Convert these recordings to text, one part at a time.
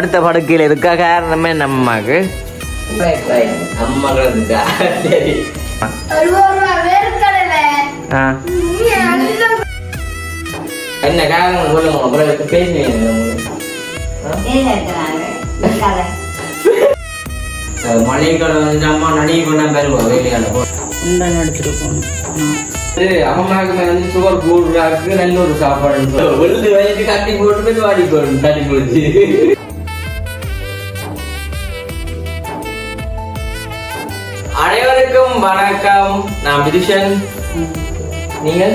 அடுத்த படுக்கையில் இருக்கா காரணமே நம்ம அம்மாக்கு. என்ன காரணம் சொல்லுங்க அப்புறம் பேசுவீங்க மழைக்காலம் வந்து அம்மா நடிகை கொண்டா பெறுவோம் வேலையால உண்டன் எடுத்துட்டு போகணும் அம்மாவுக்கு வந்து சுகர் கூடுறாக்கு நல்ல ஒரு சாப்பாடு கட்டி போட்டு வாடி போடும் தண்ணி குடிச்சு அனைவருக்கும் வணக்கம். நான் பிரிஷன் நீங்கள்?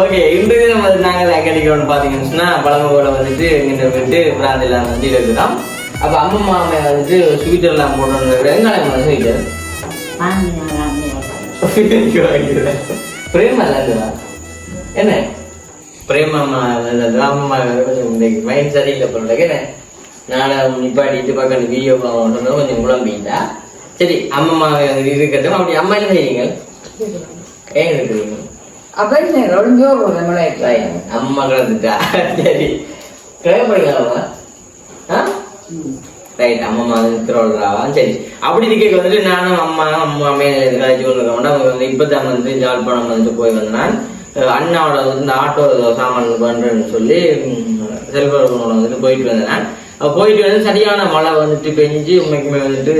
ஓகே இன்று வந்து நாங்கள் அக்கடிக்கிறோம்னு பார்த்தீங்கன்னு சொன்னால் வந்துட்டு எங்கிட்ட வந்துட்டு பிராந்தில் வந்து இருக்குதான் அப்போ அம்மா மாமே வந்துட்டு ஸ்வீட் எல்லாம் போட்டு வெங்காயம் வந்து ஸ்வீட்டு பிரேமா இல்லைங்களா என்ன? பிரேமாமா ராமம்மா கொஞ்சம் இன்னைக்கு மைண்ட் சரியில்லை போல என்ன? நாளை நிப்பாட்டிட்டு பக்கம் வீடியோ சொன்னது கொஞ்சம் குழம்பிட்டா. சரி அம்மம்மா இருக்கட்டும் அப்படி அம்மா என்ன செய்யுங்க ஏன் இருக்கிறீங்க அப்ப நம்மளே அம்மா கிடந்துட்டா. சரி. கேட்கப்படுங்களாமா ஆ? ரைட் அம்மா திருவிழாவா சரி. அப்படி இருக்க வந்துட்டு நானும் அம்மா அம்மா அம்மையை கழிச்சு கொண்டிருக்கோம்னா இப்போ தான் வந்து ஜாழ்ப்பாணம் வந்துட்டு போய் வந்தேன். அண்ணாவோட வந்து இந்த ஆட்டோ சாமான் பண்றேன்னு சொல்லி செல்வரோட வந்துட்டு போயிட்டு வந்தேன். போயிட்டு வந்து சரியான மழை வந்துட்டு பெஞ்சு உண்மைக்குமே வந்துட்டு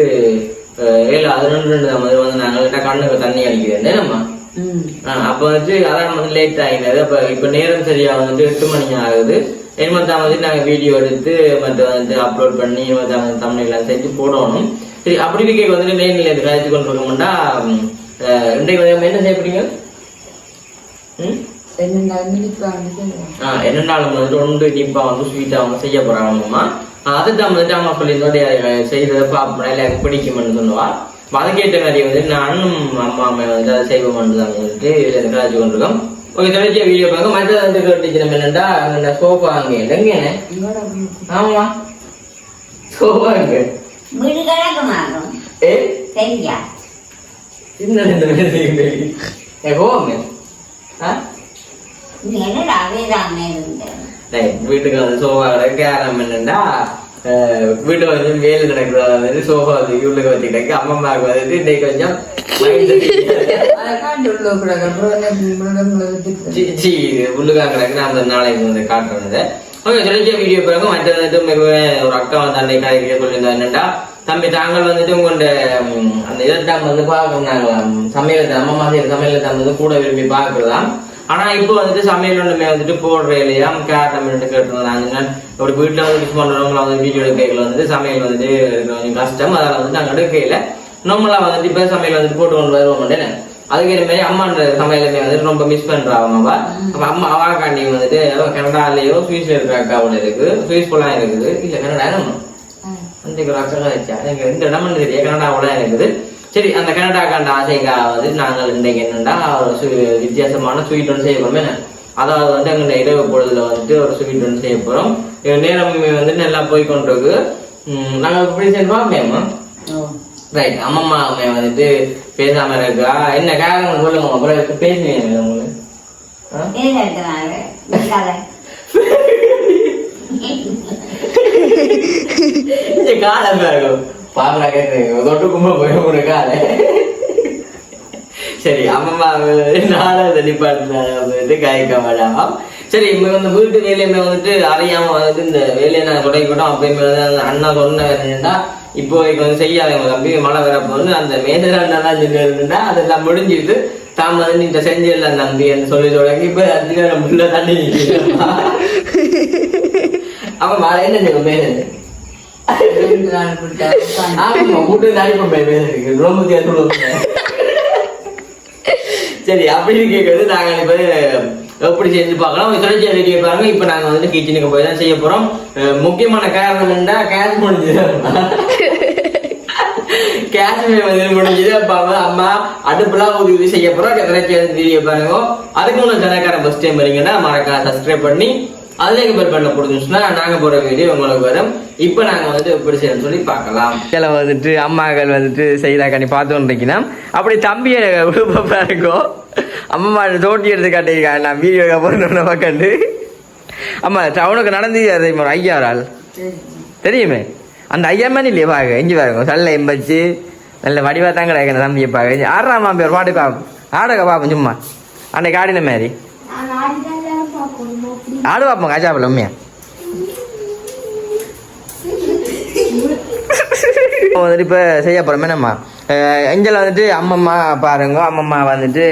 ஏழு அது ரெண்டு மாதிரி வந்து நாங்கள் கண்ணுக்கு தண்ணி அடிக்குது. நம்ம அப்ப வந்துட்டு அதான் வந்து லேட் ஆகினது அப்ப இப்ப நேரம் சரியா வந்துட்டு எட்டு மணி ஆகுது. இனிமத்தான் வந்து நாங்க வீடியோ எடுத்து மற்ற வந்து அப்லோட் பண்ணி இனிமத்தான் வந்து தமிழ்லாம் செஞ்சு போடணும். சரி அப்படி இருக்க வந்துட்டு நேரில் இது கழிச்சு கொண்டு இருக்கோம்னா இன்றைக்கு வந்து என்ன செய்ய போறீங்க ம் ஆ, என்ன நாள் வந்துட்டு ஒன்று இனிப்பா வந்து ஸ்வீட்டா வந்து செய்ய போறாங்கம்மா. அதுதான் வந்துட்டு அம்மா சொல்லி செய்ததை பார்ப்போம் எனக்கு பிடிக்கும்னு சொல்லுவா. அப்ப அதுக்கேற்ற மாதிரி வந்து நானும் அம்மா அம்மா வந்து அதை செய்வோம்னு தான் வந்துட்டு கலாச்சி கொண்டிருக்கோம் ஓகே தொடர்ச்சியா வீடியோ பார்க்க மற்ற வந்து என்னண்டா அங்கே சோஃபா அங்கே எங்க ஆமா. சோஃபா அங்க. ஏ? சரியா என்ன வீட்டுக்கு வந்து சோஃபா கிடக்கு ஆரம் என்னண்டா வீட்டுல வந்து வேலை நடக்குது வந்து சோஃபா வந்து உள்ளுக்கு கிடக்கு அம்மாவுக்கு வந்துட்டு இன்னைக்கு கொஞ்சம் உள்ளுக்கா கிடக்கு நான் அந்த நாளைக்கு வந்து காட்டுறது ஓகே தெரிஞ்ச வீடியோ பிறகு மற்ற வந்துட்டு மிகவும் ஒரு அக்கா வந்து அன்னைக்கு கதைக்க சொல்லியிருந்தா என்னண்டா தம்பி தாங்கள் வந்துட்டு உங்களோட அந்த இதைத்தான் வந்து பார்க்கறாங்களாம் சமையலத்தை அம்மா செய்யற சமையலத்தை வந்து கூட விரும்பி பார்க்கறதாம் ஆனா இப்போ வந்துட்டு சமையல் ஒன்றுமே வந்துட்டு போடுற இல்லையா காரணம் கேட்டுருந்தாங்க. ஒரு வீட்டுல வந்து யூஸ் பண்றவங்கள வந்து வீடியோ எடுக்கையில வந்துட்டு சமையல் வந்துட்டு கொஞ்சம் கஷ்டம். அதனால வந்து நாங்க எடுக்கையில நம்மளா வந்துட்டு இப்ப சமையல் வந்துட்டு போட்டு கொண்டு வருவோம் மாட்டேன் அதுக்கேற்ற மாதிரி அம்மான்ற சமையலுமே வந்துட்டு ரொம்ப மிஸ் பண்றா அவங்கவா அப்ப அம்மா அவாக்காண்டி வந்துட்டு ஏதோ கனடாலயோ சுவிஸ்ல இருக்கிற அக்கா ஒன்று இருக்குது. சுவிஸ் போலாம் இருக்குது. இல்ல கனடா அந்த அக்கா வச்சா எனக்கு ரெண்டு இடம் தெரியும். கனடாவோட இருக்குது. சரி அந்த கனடா கண்ட ஆசைக்காக வந்து நாங்கள் இன்றைக்கு என்னண்டா ஒரு சு- வித்தியாசமான ஸ்வீட் ஒன்று செய்ய என்ன? அதாவது வந்து அங்கே இரவு பொழுதுல வந்துட்டு ஒரு ஸ்வீட் ஒன்று செய்ய இது நேரம் வந்து நல்லா போய் கொண்டிருக்கு உம், நாங்க இப்படி செஞ்சு பார்ப்போமா ரைட் அம்மம்மா அம்மைய வந்துட்டு பேசாம இருக்கா? என்ன காரணம் சொல்லுங்க அப்புறம் பேசுவீங்க உங்களுக்கு? ஆ? வேதத்தினால வீட்டால பாப்பா தொட்டு கும்ப போய் ஒரு சரி அம்மா நானும் இந்த டிபார்ட்மெண்ட் காய்க்க சரி இவங்க வந்து வீட்டு வேலையுமே வந்துட்டு அறியாம வந்துட்டு இந்த வேலையை நான் தொடங்கிக்கிட்டோம் அப்படிங்கிறது அந்த அண்ணா சொன்ன வேலைன்னா இப்போ இப்போ வந்து செய்யாதவங்க தம்பி மழை வரப்போ வந்து அந்த மேஜர் அண்ணா தான் சொல்லியிருந்தா அதெல்லாம் முடிஞ்சிட்டு தாம் வந்து இந்த செஞ்சிடலாம் தம்பின்னு சொல்லி தொடங்கி இப்போ அஞ்சு நேரம் முள்ள தண்ணி அப்ப மழை என்ன மேஜர் சரி அப்படி கேட்கறது நாங்க இப்போ எப்படி செஞ்சு பார்க்கலாம் தொடர்ச்சி வீடியோ பாருங்க இப்ப நாங்க வந்து கிச்சனுக்கு போய் தான் செய்ய போறோம் முக்கியமான காரணம் என்ன கேஸ் முடிஞ்சது கேஸ் வந்து முடிஞ்சது அப்ப அம்மா அடுப்புலாம் உதவி செய்ய போறோம் தொடர்ச்சி வீடியோ பாருங்க அதுக்கு உங்களுக்கு ஜனக்காரன் ஃபஸ்ட் டைம் வரீங்கன்னா மறக்காம சப்ஸ்கிரைப் பண்ணி அதுல பெல் பண்ண கொடுத்துச்சுன்னா நாங்க போற வீடியோ உங்களுக்கு வரும். இப்போ நாங்க வந்துட்டு எப்படி செய்யணும் சொல்லி பார்க்கலாம். இதில் வந்துட்டு அம்மாக்கள் வந்துட்டு செய்தாக்கா நீ பார்த்து கொண்டிருக்கணும் அப்படி தம்பியை இருக்கோ அம்மா தோட்டி எடுத்து காட்டியிருக்காங்க. நான் வீடியோ போட்டு பக்கண்டு ஆமா டவுனுக்கு நடந்து தெரியுமா? ஒரு ஐயா ஒரு ஆள். தெரியுமே? அந்த ஐயா மாதிரி இல்லையே பாக்க எஞ்சி பாருங்க. சல்ல எம்பச்சு. நல்ல வடிவா தான் கிடையாது தம்பியை பாக்க ஆடுறாமா பேர் பாட்டு பாப்போம். ஆடுக பாப்போம் சும்மா. அன்னைக்கு ஆடின மாதிரி. ஆடு பாப்போம் காஜாப்பில் உண்மையா வந்துட்டு இப்போ செய்ய போகிறோம் என்னம்மா எஞ்சல் வந்துட்டு அம்மம்மா பாருங்க அம்மம்மா வந்துட்டு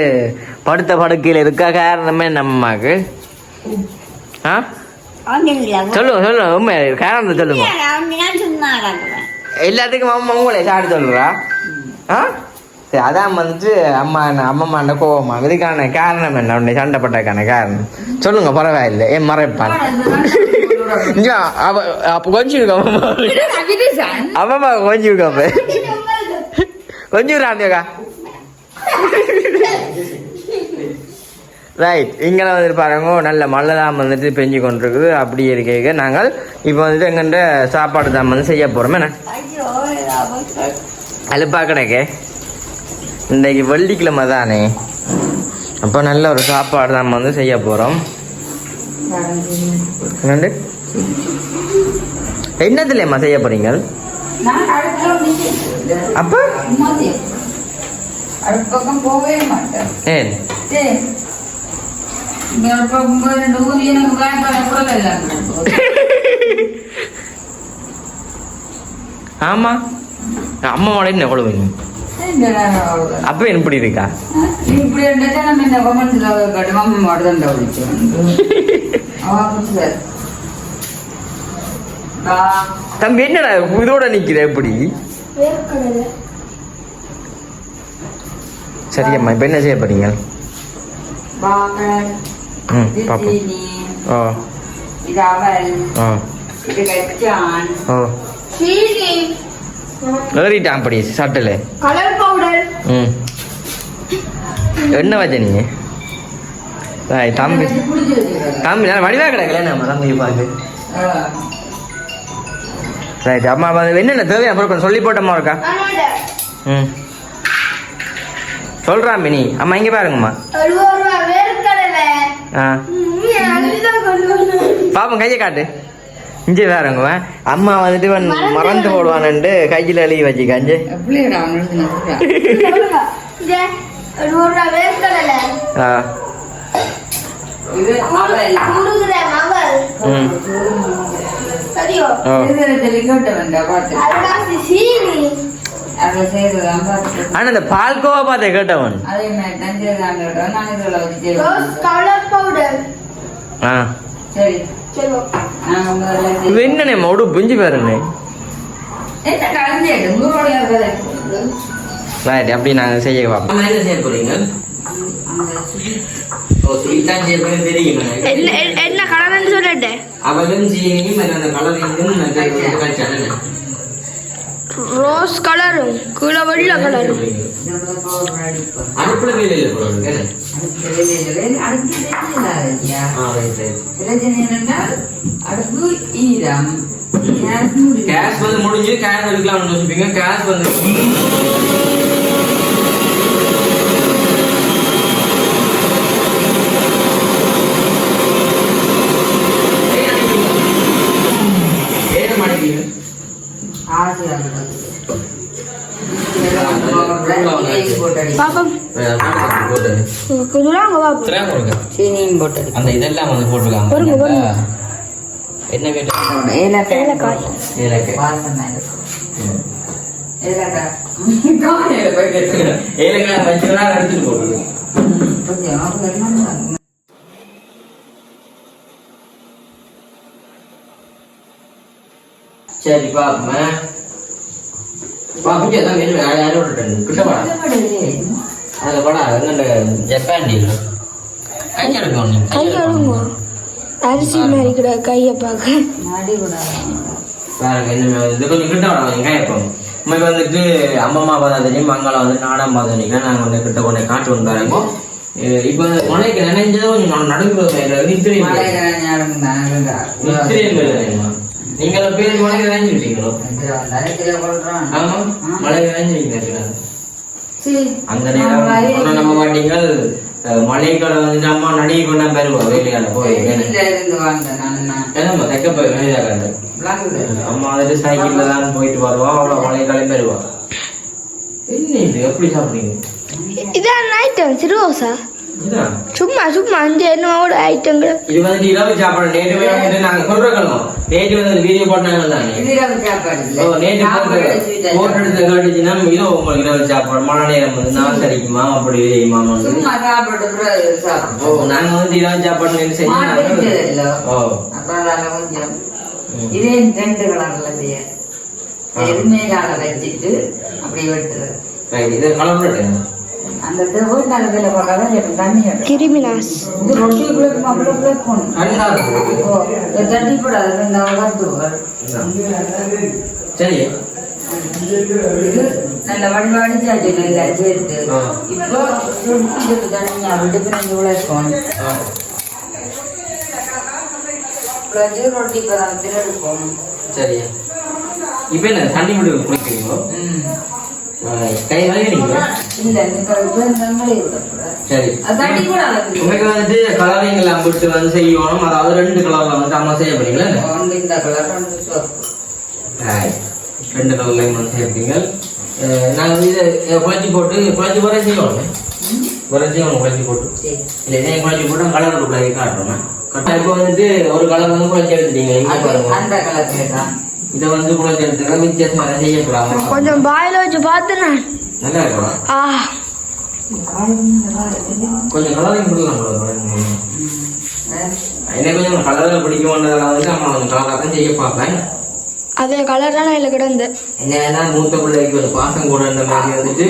படுத்த படுக்கையில் இருக்க? காரணமே நம்மம்மாக்கு ஆ? சொல்லுங்க சொல்லுங்க உண்மை. காரணத்தை சொல்லுங்க. எல்லாத்துக்கும் அம்மா உங்களே சாடி சொல்றா? ஆ? சரி அதான் வந்துட்டு அம்மா அம்மம்மா கோவமா? இதுக்கான காரணம் என்ன? உன்னை சண்டைப்பட்டக்கான காரணம். சொல்லுங்க பரவாயில்லை. ஏன் மறைப்பான்? இங்க அவ அப்ப கொஞ்சம் அம்மம்மா கொஞ்சம் கொஞ்சம் ராமியக்கா ரைட் இங்கே வந்துட்டு பாருங்க. நல்ல மழை தான் வந்துட்டு பெஞ்சு கொண்டிருக்குது. அப்படி இருக்க நாங்கள் இப்போ வந்துட்டு எங்கள்கிட்ட சாப்பாடு தான் வந்து செய்ய போகிறோம் என்ன? அலுப்பா கிடைக்க. இன்றைக்கி வெள்ளிக்கிழமை தானே? அப்போ நல்ல ஒரு சாப்பாடு நம்ம வந்து செய்ய போகிறோம் என்னதுலம்மா செய்ய போறீங்க? அப்போ? ஏன் ஆமா. அம்மாவோட என்ன எவ்வளவு அப்போ எப்படி இருக்கா இப்படி தான் விழிச்சோம் அவன் தம்பி என்னடா இதோட நிக்கிற எப்படி சரியம்மா இப்போ என்ன செய்ய போறீங்க ஓ இது அவல் ஓ இது கச்சான் ஓ ஏறிட்டான் அப்படி சட்டில் கலர் பவுடர் ம். என்ன வச்ச நீ? ஏய், தம்பி. தம்பி நான் வடிவா கிடக்கல நம்ம தம்பி பார்த்து? ரைட் அம்மா என்னென்ன தேவை அப்புறம் கொஞ்சம் சொல்லி போட்டம்மா இருக்கா? ம். சொல்கிறான் மினி. அம்மா இங்கே பாருங்கம்மா. ஆ. பாப்போம் கையை காட்டு. இஞ்சி வேறங்க அம்மா வந்துட்டு மறந்து போடுவானுட்டு கையில் எழுதி வச்சுக்காஞ்சு எப்படிடா அவனுக்கு நினைக்கிறா சொல்லுங்க. இது எழுபது ரூபா வேர்க்கடலை. ஆ. இது அவல் குடுக்குற மகள். ம். சரியோ? ஓ இதுல தெளிக்கட்ட வேண்டாம் பார்த்து அரைவாசி சீனி. அதை செய்ததான் பார்த்து ஆனால் இந்த பால்கோவா பார்த்த கேட்டவன்? சரி. என்னண்ணே மவுடு புஞ்சி பாருங்க ரைட் அப்படி நாங்கள் செய்ய பார்ப்போம். என்ன செய்ய போறீங்க? என்ன கலர்னு சொல்லிட்டு அவளும் அந்த கழிச்சானே ரோஸ் கலரும் கீழே வெள்ளை கலரும் இதோட பவுடர் அடிப்போம் அடுப்பு ஈரம் கேஸ் வந்து முடிஞ்சு கேஸ் எடுக்கலாம்னு யோசிப்பீங்க கேஸ் வந்து அந்த இதெல்லாம் வந்து போட்டுருக்காங்க. என்ன கேட்டு ஏலக்காய். ஏலக்காய். ஏலக்காய். வச்சுனா எடுத்துட்டு. சரி பாப்போம். பாப்போம் அதான் வெளியே யாரும் கிட்ட வாடா அதில் படா எங்கண்ட ஜப்பான் டீல் கையை எடுக்கணும் கை கழுவுங்க. அரிசி மாதிரி கூட கையை பார்க்க பாருங்க என்ன இது கொஞ்சம் கிட்ட வர வெங்காயப்பம் உங்களுக்கு வந்துட்டு அம்மம்மா பார்த்தா தெரியும் மங்களம் வந்து நாடாம் நாங்கள் வந்து கிட்ட கொண்டு காட்டு வந்து பாருங்க இப்போ மலைக்கு நினைஞ்சதும் கொஞ்சம் நடுங்கிறது நித்திரையும் நீங்கள் பேர் இதுல நரைக்கிற கொள்றான். ஆமா. மலைக்கு நினைஞ்சிருக்கீங்க சரி. அந்த நான் நேரம் வயலுக்கு ஒண்ணும் நம்ப மாட்டீங்க அஹ், மழைக்காலம் வந்து அம்மா நடிகை கொண்டா பெறுவா வேலையால போய். ஏன்னா தைக்க போய் வேலையால அம்மா வந்துட்டு சைக்கிள்ல தான் போயிட்டு வருவா அவ்வளவு மழைக்காலம் பெறுவா. என்ன இது? எப்படி சாப்பிடுறீங்க? இதான் சிறுவோசா? இதான் சும்மா சும்மா அந்த என்னோட ஐட்டங்கள் இது வந்து இரவு சாப்பாடு நேற்று வந்துட்டு நாங்க சொல்ற கிழமோம் நேற்று வந்து வீடியோ போட்டாங்க தானே இது இரவு சாப்பாடு இல்ல. ஓ நேற்று சாப்பாடு போட்டு எடுத்து கேட்டுச்சுன்னா இதோ உங்களுக்கு இரவு சாப்பாடு மழை நேரம் வந்து நான் சரிக்குமா அப்படி வந்து சும்மா சாப்பிடு. ஓ நாங்க வந்து இரவு சாப்பாடு செஞ்சு இல்ல? ஓ அப்புறம் கொஞ்சம். இதே ரெண்டு கலர்ல செய்ய எதுவுமே கால வச்சுட்டு அப்படி வெட்டுறது இது கலந்துட்டேன் தண்ணி வளர்த்துவார் சரி. நல்ல வடி வடிச்சாச்சு நல்லா சேர்த்து. இப்போ சுடுறதுக்கு தனியா விட்டு பிறகு உழைக்கணும் ஆ. பிறகு ரொட்டி பதத்தில் எடுப்போம் சரி. இப்போ என்ன தண்ணி மட்டும் குளிக்கிறீங்களோ ம். கை வலிக்கிறீங்களோ இல்ல சரி. உங்களுக்கு வந்துட்டு கலரிங் அம்பிட்டு வந்து செய்யணும். அதாவது ரெண்டு கலர்ல வந்து அம்மா செய்ய போறீங்களா இந்த கலர். ரெண்டு கலர்ல வந்து செய்யறீங்க நாங்க இதை குழச்சி போட்டு குழச்சி போட செய்யணும் வர செய்யணும் குழச்சி போட்டு. இல்லைன்னா குழச்சி போட்டு கலர் கொடுக்கல காட்டுறோம் கரெக்டா இப்போ வந்துட்டு ஒரு கலர் வந்து குழச்சி எடுத்துட்டீங்க அந்த கலர்ல தான். இதை வந்து குழச்சி எடுத்துக்க வித்தியாசமா செய்யக்கூடாது கொஞ்சம் பாயில வச்சு பார்த்தேன் நல்லா இருக்கலாம் ஆ. கொஞ்சம் கலரிங் கொடுக்கலாம் என்ன கொஞ்சம் கலரில் பிடிக்கும்ன்றதால வந்து கொஞ்சம் கலராக தான் செய்ய பார்ப்பேன். அதே கலர் தானே இல்லை கிடந்து. என்னன்னா மூத்த பிள்ளைக்கு ஒரு பாசம் கூட இந்த மாதிரி வந்துட்டு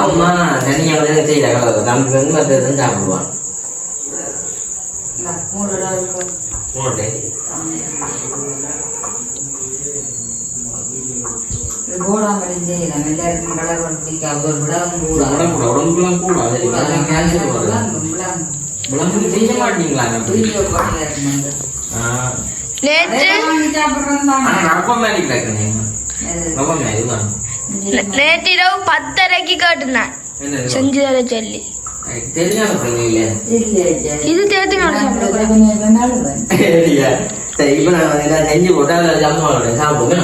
அம்மா தனியா வந்து செய்யற கலர் தம்பி வந்து மற்ற தான் சாப்பிடுவான். மூணு கூட அது வருது உடம்புக்கு மாட்டீங்களா இரவு பத்தரைக்கு கேட்டுனேன். என்ன இது? செஞ்சு தர சொல்லி இது இப்போ நான் போட்டா அம்மாவோட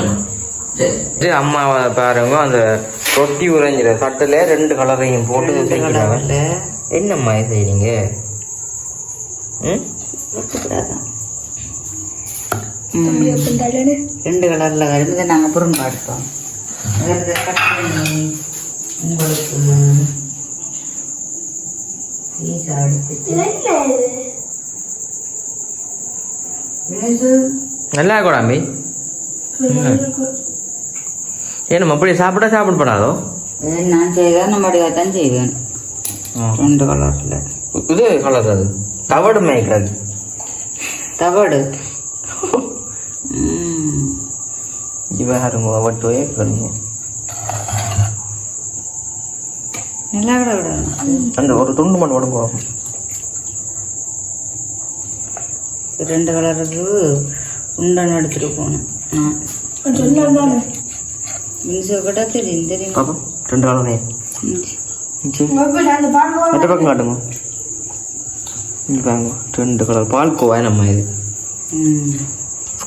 சரி அம்மாவை பாருங்க அந்த ரொட்டி உறைஞ்சிற சட்டில் ரெண்டு கலரையும் போட்டு செஞ்சுக்கிறாங்க என்னம்மா இது செய்றீங்க? ரெண்டு கலர்ல வருது நாங்க புறம் காட்டுறோம் அதாவது கட் பண்ணி. உங்களுக்கு பீஸா எடுத்துட்டு இது? நல்லா கூடாம்பி ஏன்னு அப்படி சாப்பிட்டா சாப்பிட போடாதோ? இது நான் செய்தா நம்மளுடைய தான் செய்வேன். ரெண்டு கலர்ல இது கலர் அது. தவடு மேய்க்கிறது தவடு. ம். இவருங்க வட்டுவே பண்ணுங்க நல்லா விட விடாது. அந்த ஒரு துண்டு மட்டும் உடம்பு ரெண்டு கலருக்கு உண்டன் எடுத்துட்டு போனேன் நான் மின்சோ கூட தெரியும் தெரியும். பாப்பா ரெண்டு கலரே ம். மற்ற பக்கம் காட்டுங்க. இங்க பாருங்க ரெண்டு கலர் பால் கோவா நம்ம இது.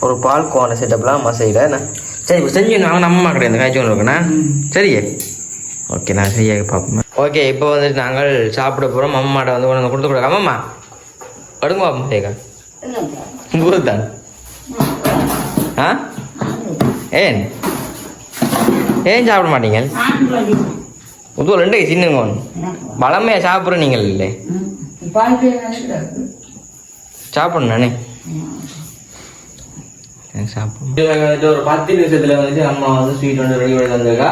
ஒரு பால் கோவான செட்டப்லாம் அம்மா செய்யல. சரி இப்போ செஞ்சு நம்ம கிடையாது காய்ச்சி ஒன்று இருக்கேண்ணா சரியே. ஓகே நான் செய்ய பார்ப்போம் ஓகே இப்போ வந்துட்டு நாங்கள் சாப்பிட போகிறோம் அம்மாட்ட வந்து கொண்டு வந்து கொடுத்து கொடுக்க அம்மா அடுங்க பாப்போம் சேகா தான் ஆ? ஏன்? ஏன் சாப்பிட மாட்டீங்க? உதுவல் ரெண்டு சின்னங்க பலமையாக சாப்பிட்ற நீங்கள் இல்லை. நானே. சாப்பிடும் ஒரு பத்து நிமிஷத்துல வந்து அம்மா வந்து ஸ்வீட் வந்து ரெடி பண்ணி தந்திருக்கா.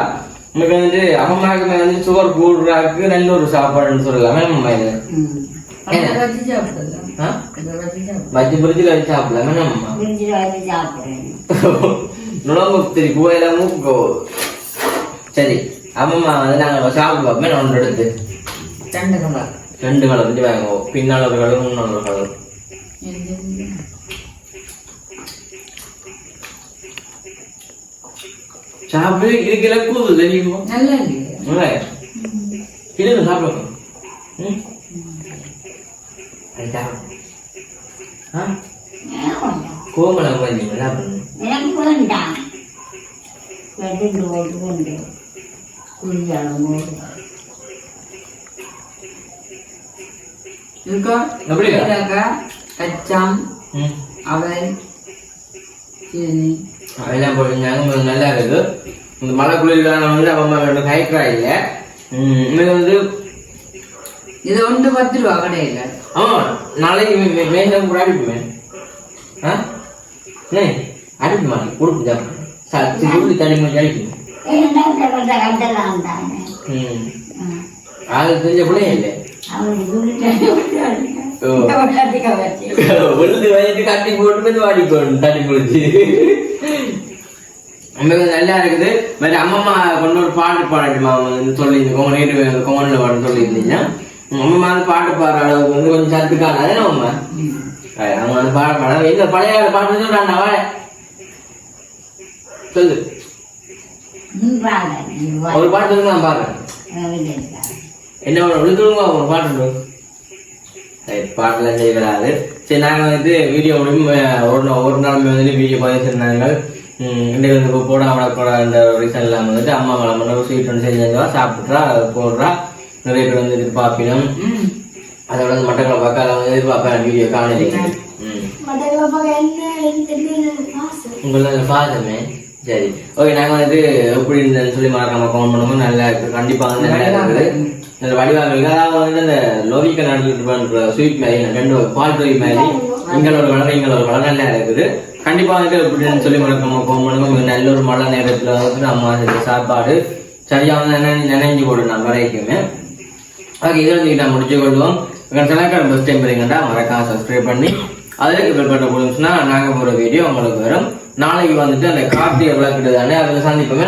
உங்களுக்கு வந்துட்டு அம்மாவுக்கு வந்து சுகர் கூடுறாக்கு நல்ல ஒரு சாப்பாடுன்னு சொல்லலாமே அம்மா இது பஜ்ஜி பொரிச்சில் வச்சு சாப்பிடலாமே சாப்பிடுறேன். நுழம்பு சரி பூவையெல்லாம் மூக்கு. சரி அம்மா வந்து நாங்கள் சாப்பிடுவோம் மேலே ஒன்று எடுத்து ரெண்டு கலர் ரெண்டு கலர் வந்து வாங்குவோம் பின்னால் ஒரு கலர் முன்னால் ஒரு கலர் சாப்பிடு இதுக்கு எல்லாம் கூது தெரியுமோ நல்லா இல்லை இல்லை சாப்பிடுவோம் ம் அது சாப்பிடும் ஆ கோமலம் கொஞ்சம் என்ன பண்ணும் எனக்கு வேண்டாம் வெட்டிட்டு போயிட்டு போது இருக்கா கச்சாம் அவல் சீனி அதெல்லாம் போட்டுருந்தாங்க கொஞ்சம் நல்லா இருக்குது இந்த மழை குளிர்காலம் வந்து அம்மா ரெண்டு கைக்கிறா இல்லை இது வந்து இது ஒன்று பத்து ரூபா கடையில் ஆமா நாளைக்கு மே- மே- மேகம் கூட அடிப்புமே ஆ அடிப்புமா கொடுக்குதா சத்தி கொடுத்து அடிக்கும் ம் அது தெரிஞ்ச பிள்ளைங்க இல்லை அவனுக்கு ஓ. உளுந்து வச்சுட்டு கட்டி போட்டு தண்ணி ரொம்ப நல்லா இருக்குது அம்மம்மா கொண்டு ஒரு பாட்டு பாடட்டுமா சொல்லி கொமன் கொமன்ல பாட சொல்லியிருந்தீங்க அம்மம்மா வந்து பாட்டு பாடுற அளவுக்கு வந்து கொஞ்சம் சத்துக்கான அதே அம்மா அவங்க வந்து பாட பாட இந்த பழைய பாட்டு சொல்றாங்க அவ ஒரு பாட்டு நான் பாடுறேன். என்ன விழுந்துருங்க ஒரு பாட்டு பாட்டெல்லாம் செய்யக்கூடாது சரி நாங்கள் வந்துட்டு வீடியோ ஒரு நாள் ஒரு நாள் வந்துட்டு வீடியோ பதிச்சிருந்தாங்க இன்றைக்கு வந்து போட கூட இந்த ரீசன் இல்லாமல் வந்துட்டு அம்மா வளம் பண்ண ஸ்வீட் ஒன்று செஞ்சா சாப்பிட்றா போடுறா. நிறைய பேர் வந்து எதிர்பார்ப்பினோம் ம். அதோட வந்து மட்டக்களை பக்கால வந்து எதிர்பார்ப்பேன் வீடியோ காணொலி ம். உங்களோட பாதமே சரி. ஓகே நாங்கள் வந்துட்டு எப்படி இருந்ததுன்னு சொல்லி மறக்காம கமெண்ட் பண்ணுவோம் நல்லா இருக்கு. கண்டிப்பாக வந்து நல்லா இருக்குது. நல்ல வடிவாக இருக்கு. அதாவது வந்து இந்த லோவிக்க நாட்டில் ஸ்வீட் மாதிரி ரெண்டு பால் டொய் மாதிரி எங்களோட வளர எங்களோட வளர நல்லா இருக்குது. கண்டிப்பா வந்துட்டு எப்படின்னு சொல்லி மறக்காம கமெண்ட் பண்ணுவோம் நல்ல ஒரு மழை நேரத்துல வந்து அம்மா செஞ்ச சாப்பாடு சரியா வந்து நினை- நினைஞ்சு போடு நான் வரைக்குமே. ஓகே இதை வந்து நான் முடிச்சு கொள்வோம். சேனலுக்கு ஃபஸ்ட் டைம் பார்த்தீங்கன்னா மறக்காம சப்ஸ்கிரைப் பண்ணி அதில் பெல் பட்டன் போடுச்சுன்னா நாங்கள் போகிற வீடியோ உங்களுக்கு வரும். நாளைக்கு வந்துட்டு அந்த கார்த்திகை விளக்குட்டு தானே அதில் சந்திப்போமே.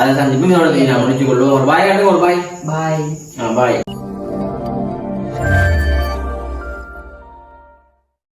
அதை சந்திப்போம். இதோட நான் முடிச்சு கொள்வோம் ஒரு பாய் ஒரு பாய் பாய் ஆ பாய்